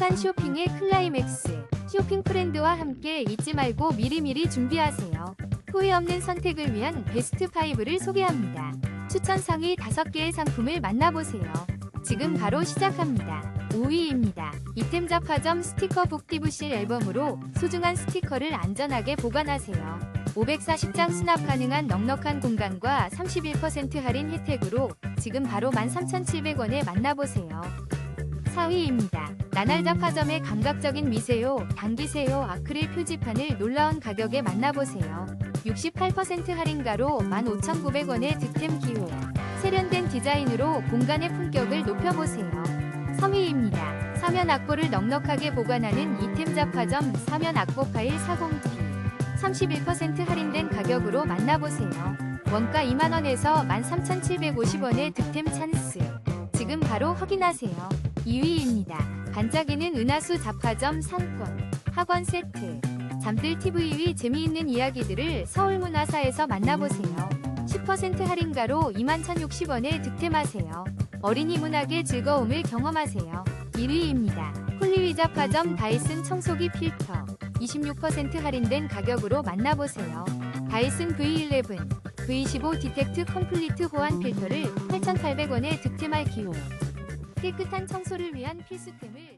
행복한 쇼핑의 클라이맥스. 쇼핑 프렌드와 함께 잊지 말고 미리미리 준비하세요. 후회 없는 선택을 위한 베스트 5를 소개합니다. 추천 상위 5개의 상품을 만나보세요. 지금 바로 시작합니다. 5위입니다. 이템 잡화점 스티커 북디브실 앨범으로 소중한 스티커를 안전하게 보관하세요. 540장 수납 가능한 넉넉한 공간과 31% 할인 혜택으로 지금 바로 13,700원에 만나보세요. 4위입니다. 나날 잡화점의 감각적인 미세요, 당기세요 아크릴 표지판을 놀라운 가격에 만나보세요. 68% 할인가로 15,900원의 득템 기호. 세련된 디자인으로 공간의 품격을 높여보세요. 3위입니다. 사면 악보를 넉넉하게 보관하는 이템 잡화점 사면 악보 파일 40P. 31% 할인된 가격으로 만나보세요. 원가 2만원에서 13,750원의 득템 찬스. 지금 바로 확인하세요. 2위입니다. 반짝이는 은하수 잡화점 상권. 학원 세트. 잠들 TV 위 재미있는 이야기들을 서울문화사에서 만나보세요. 10% 할인가로 21,060원에 득템하세요. 어린이 문학의 즐거움을 경험하세요. 1위입니다. 홀리위 잡화점 다이슨 청소기 필터. 26% 할인된 가격으로 만나보세요. 다이슨 V11, V15 디텍트 컴플리트 호환 필터를 8,800원에 득템할 기호. 깨끗한 청소를 위한 필수템을